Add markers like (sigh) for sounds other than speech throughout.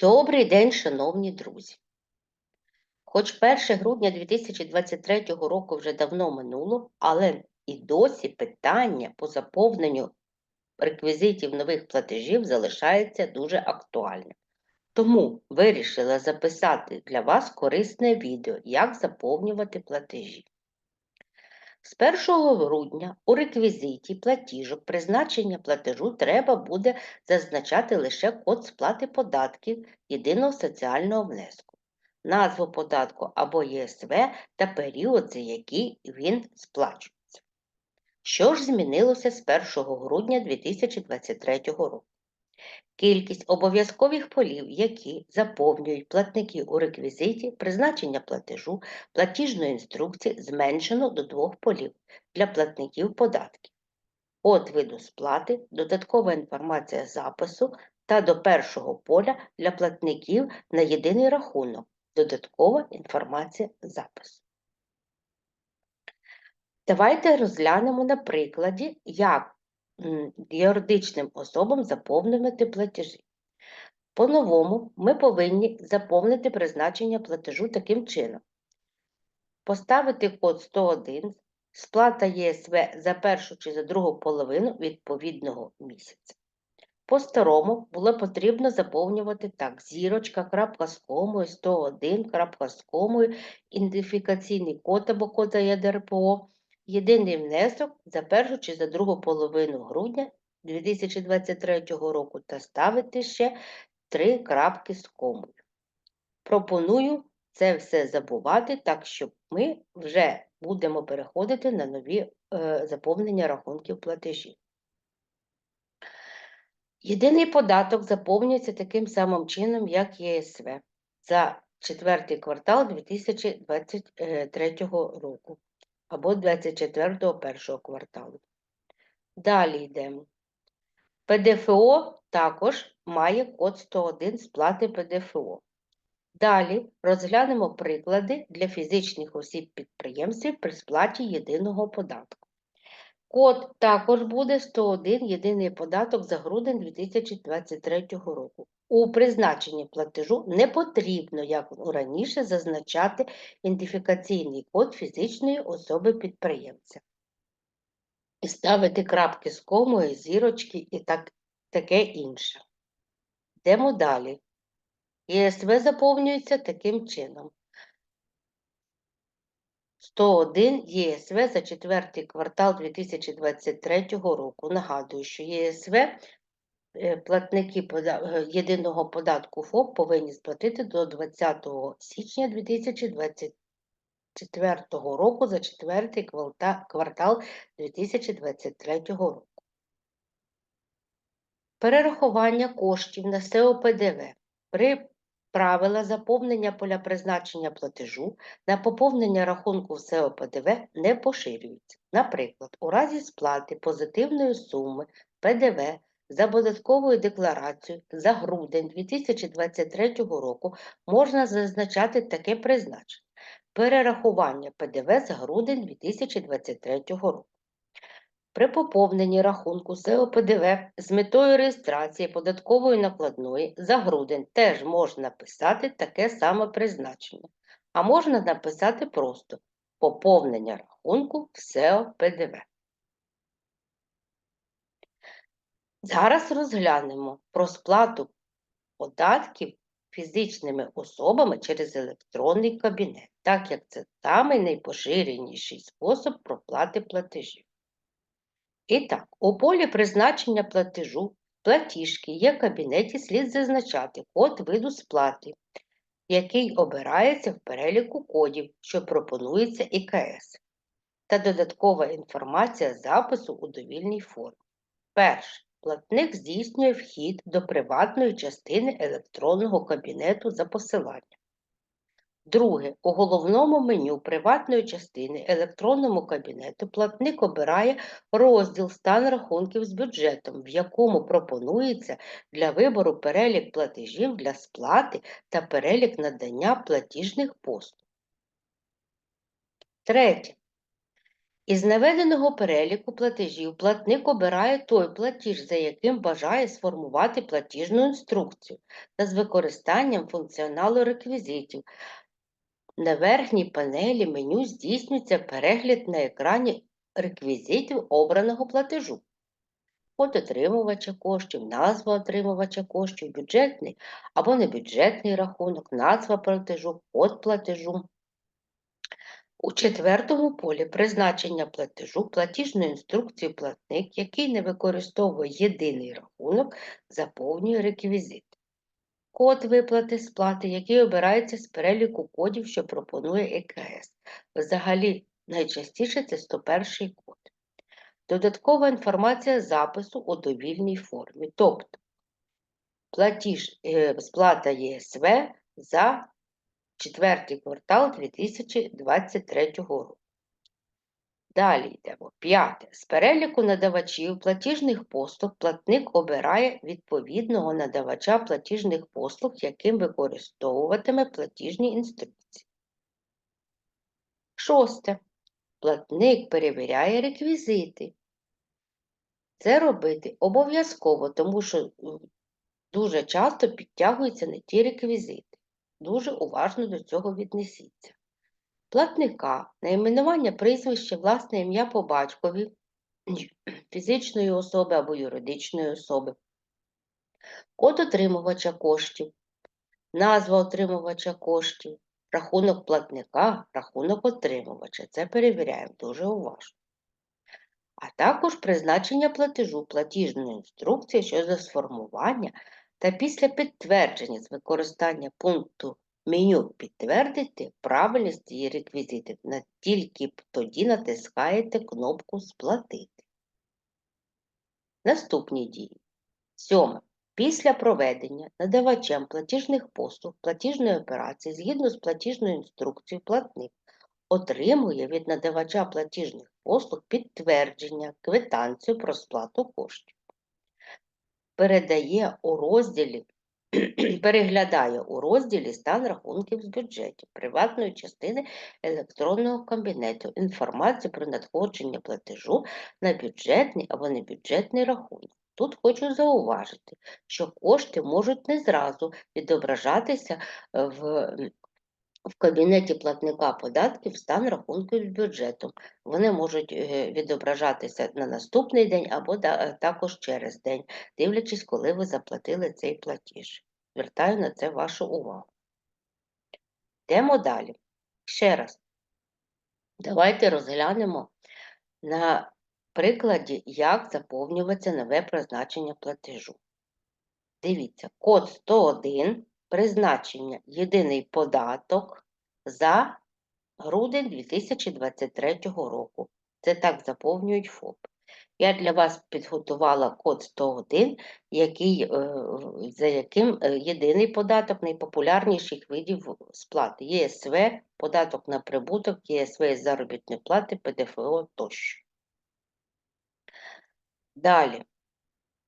Добрий день, шановні друзі! Хоч 1 грудня 2023 року вже давно минуло, але і досі питання по заповненню реквізитів нових платежів залишається дуже актуальним. Тому вирішила записати для вас корисне відео, як заповнювати платежі. З 1 грудня у реквізиті платіжок призначення платежу треба буде зазначати лише код сплати податків єдиного соціального внеску, назву податку або ЄСВ та період, за який він сплачується. Що ж змінилося з 1 грудня 2023 року? Кількість обов'язкових полів, які заповнюють платники у реквізиті призначення платежу платіжної інструкції зменшено до двох полів для платників податків. Код виду сплати, додаткова інформація запису та до першого поля для платників на єдиний рахунок, додаткова інформація запису. Давайте розглянемо на прикладі, як юридичним особам заповнювати платежі. По-новому ми повинні заповнити призначення платежу таким чином. Поставити код 101, сплата ЄСВ за першу чи за другу половину відповідного місяця. По-старому було потрібно заповнювати так: зірочка, крапка з комою, 101, крапка з комою, ідентифікаційний код або код ЄДРПО, єдиний внесок за першу чи за другу половину грудня 2023 року та ставити ще три крапки з комою. Пропоную це все забувати, так що ми вже будемо переходити на нові е, заповнення рахунків платежів. Єдиний податок заповнюється таким самим чином, як ЄСВ за четвертий квартал 2023 року або 24 першого кварталу. Далі йдемо. ПДФО також має код 101 сплати ПДФО. Далі розглянемо приклади для фізичних осіб-підприємців при сплаті єдиного податку. Код також буде 101 єдиний податок за грудень 2023 року. У призначенні платежу не потрібно, як раніше, зазначати ідентифікаційний код фізичної особи-підприємця. І ставити крапки з комою, зірочки і так, таке інше. Йдемо далі. ЄСВ заповнюється таким чином. 101 ЄСВ за четвертий квартал 2023 року. Нагадую, що єСВ платники е, єдиного податку ФОП повинні сплатити до 20 січня 2024 року за четвертий квартал 2023 року. Перерахування коштів на СЕО ПДВ при правила заповнення поля призначення платежу на поповнення рахунку в СЕО не поширюються. Наприклад, у разі сплати позитивної суми ПДВ за податковою декларацією за грудень 2023 року можна зазначати таке призначення перерахування ПДВ за грудень 2023 року. При поповненні рахунку СЕО ПДВ з метою реєстрації податкової накладної за грудень теж можна написати таке саме призначення, а можна написати просто поповнення рахунку в СЕО ПДВ. Зараз розглянемо про сплату податків фізичними особами через електронний кабінет, так як це самий найпоширеніший спосіб проплати платежів. І так, у полі призначення платежу платіжки є в кабінеті слід зазначати код виду сплати, який обирається в переліку кодів, що пропонується ІКС, та додаткова інформація запису у довільній формі. Перше. Платник здійснює вхід до приватної частини електронного кабінету за посиланням. Друге, у головному меню приватної частини електронному кабінету платник обирає розділ стан рахунків з бюджетом, в якому пропонується для вибору перелік платежів для сплати та перелік надання платіжних послуг. Третє. Із наведеного переліку платежів платник обирає той платіж, за яким бажає сформувати платіжну інструкцію та з використанням функціоналу реквізитів. На верхній панелі меню здійснюється перегляд на екрані реквізитів обраного платежу. Код отримувача коштів, назва отримувача коштів, бюджетний або небюджетний рахунок, назва платежу, код платежу. У четвертому полі призначення платежу платіжну інструкцію платник, який не використовує єдиний рахунок, заповнює реквізит. Код виплати сплати, який обирається з переліку кодів, що пропонує ЕКС. Взагалі, найчастіше це 101 код. Додаткова інформація запису у довільній формі, тобто платіж е, сплата ЄСВ за четвертий квартал 2023 року. Далі йдемо. П'яте. З переліку надавачів платіжних послуг платник обирає відповідного надавача платіжних послуг, яким використовуватиме платіжні інструкції. Шосте. Платник перевіряє реквізити. Це робити обов'язково, тому що дуже часто підтягуються не ті реквізити. Дуже уважно до цього віднесіться. Платника, найменування прізвище, власне ім'я по батькові (clears throat) фізичної особи або юридичної особи, код отримувача коштів, назва отримувача коштів, рахунок платника, рахунок отримувача. Це перевіряємо дуже уважно. А також призначення платежу, платіжної інструкції щодо сформування та після підтвердження з використання пункту меню підтвердити правильність її реквізитів, тільки тоді натискаєте кнопку Сплатити. Наступні дії. Сьоме. Після проведення надавачем платіжних послуг платіжної операції згідно з платіжною інструкцією платник отримує від надавача платіжних послуг підтвердження, квитанцію про сплату коштів. Передає у розділі (clears throat) переглядає у розділі стан рахунків з бюджетів приватної частини електронного кабінету інформацію про надходження платежу на бюджетний або небюджетний рахунок. Тут хочу зауважити, що кошти можуть не зразу відображатися в, в кабінеті платника податків стан рахунків з бюджетом. Вони можуть е, відображатися на наступний день або е, також через день дивлячись, коли ви заплатили цей платіж. Звертаю на це вашу увагу. Йдемо далі. Ще раз. Давайте розглянемо на прикладі, як заповнюється нове призначення платежу. Дивіться, код 101, призначення єдиний податок за грудень 2023 року. Це так заповнюють ФОП. Я для вас підготувала код 101, який, е, за яким е, єдиний податок найпопулярніших видів сплати ЄСВ, податок на прибуток, ЄСВ із заробітної плати, ПДФО тощо. Далі.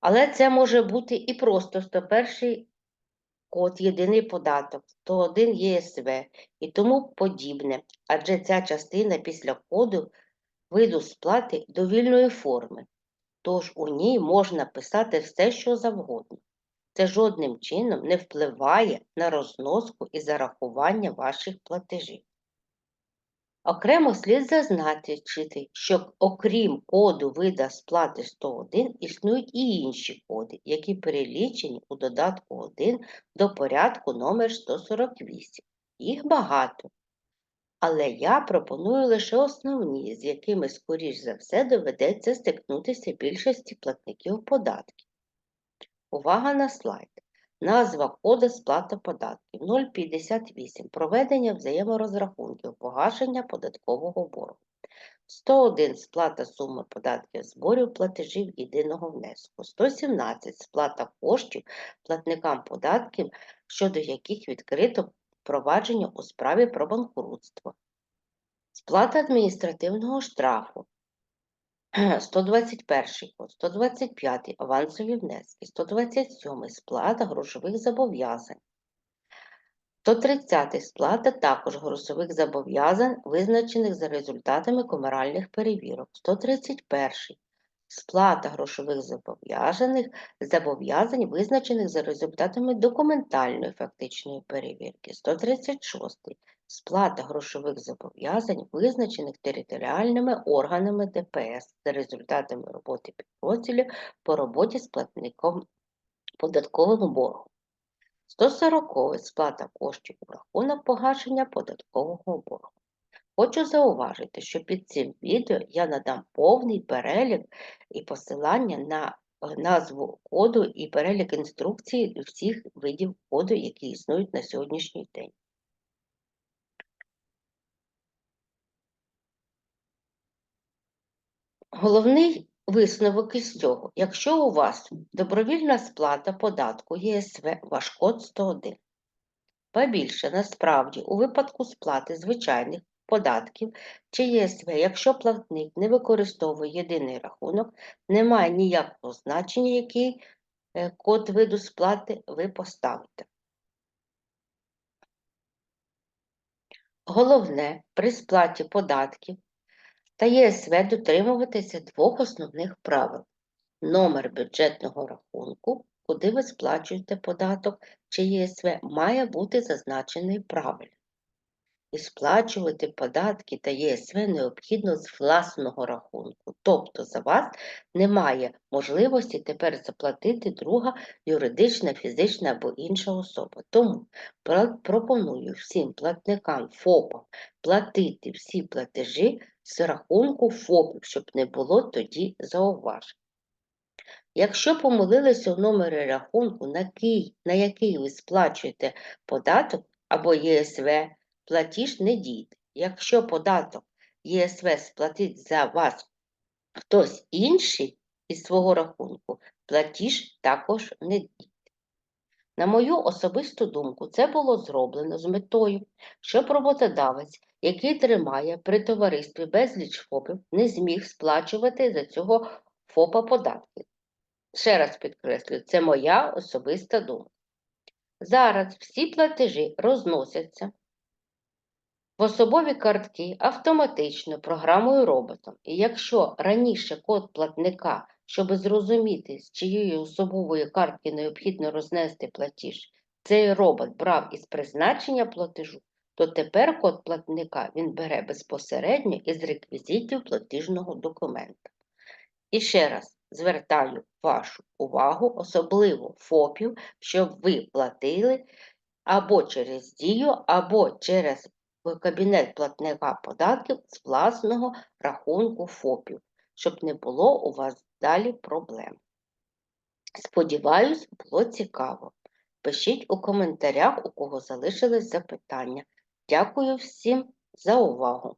Але це може бути і просто 101 код, єдиний податок, 101 ЄСВ і тому подібне, адже ця частина після коду виду сплати довільної форми, тож у ній можна писати все, що завгодно. Це жодним чином не впливає на розноску і зарахування ваших платежів. Окремо слід зазначити, що окрім коду вида сплати 101 існують і інші коди, які перелічені у додатку 1 до порядку номер 148. Їх багато. Але я пропоную лише основні, з якими, скоріш за все, доведеться стикнутися більшості платників податків. Увага на слайд. Назва кода сплата податків 058. Проведення взаєморозрахунків, погашення податкового боргу. 101 сплата суми податків зборів платежів єдиного внеску. 117 сплата коштів платникам податків, щодо яких відкрито провадження у справі про банкрутство. Сплата адміністративного штрафу. 121 код, 125 авансові внески, 127 сплата грошових зобов'язань. 130 сплата також грошових зобов'язань, визначених за результатами комеральних перевірок. 131 сплата грошових зобов'язаних, зобов'язань, визначених за результатами документальної фактичної перевірки. 136 сплата грошових зобов'язань, визначених територіальними органами ДПС за результатами роботи підрозділів по роботі з платником податкового боргу. 140 сплата коштів у рахунок погашення податкового боргу. Хочу зауважити, що під цим відео я надам повний перелік і посилання на е, назву коду і перелік інструкцій всіх видів коду, які існують на сьогоднішній день. Головний висновок із цього, якщо у вас добровільна сплата податку ЄСВ, ваш код 101. Побільше, насправді, у випадку сплати звичайних податків чи ЄСВ, якщо платник не використовує єдиний рахунок, немає ніякого значення, який е, код виду сплати ви поставите. Головне при сплаті податків та ЄСВ дотримуватися двох основних правил. Номер бюджетного рахунку, куди ви сплачуєте податок чи ЄСВ, має бути зазначений правильно. І сплачувати податки та ЄСВ необхідно з власного рахунку, тобто за вас немає можливості тепер заплатити друга юридична, фізична або інша особа. Тому пропоную всім платникам ФОПам платити всі платежі з рахунку ФОПів, щоб не було тоді зауважень. Якщо помилилися у номері рахунку, на який, на який ви сплачуєте податок або ЄСВ, платіж не дійде. Якщо податок ЄСВ сплатить за вас хтось інший із свого рахунку, платіж також не дійде. На мою особисту думку, це було зроблено з метою, щоб роботодавець, який тримає при товаристві безліч ФОПів, не зміг сплачувати за цього ФОПа податки. Ще раз підкреслюю, це моя особиста думка. Зараз всі платежі розносяться в особові картки автоматично програмою роботом. І якщо раніше код платника, щоб зрозуміти, з чиєї особової картки необхідно рознести платіж, цей робот брав із призначення платежу, то тепер код платника він бере безпосередньо із реквізитів платіжного документа. І ще раз звертаю вашу увагу, особливо ФОПів, щоб ви платили або через дію, або через кабінет платника податків з власного рахунку ФОПів, щоб не було у вас далі проблем. Сподіваюсь, було цікаво. Пишіть у коментарях, у кого залишились запитання. Дякую всім за увагу!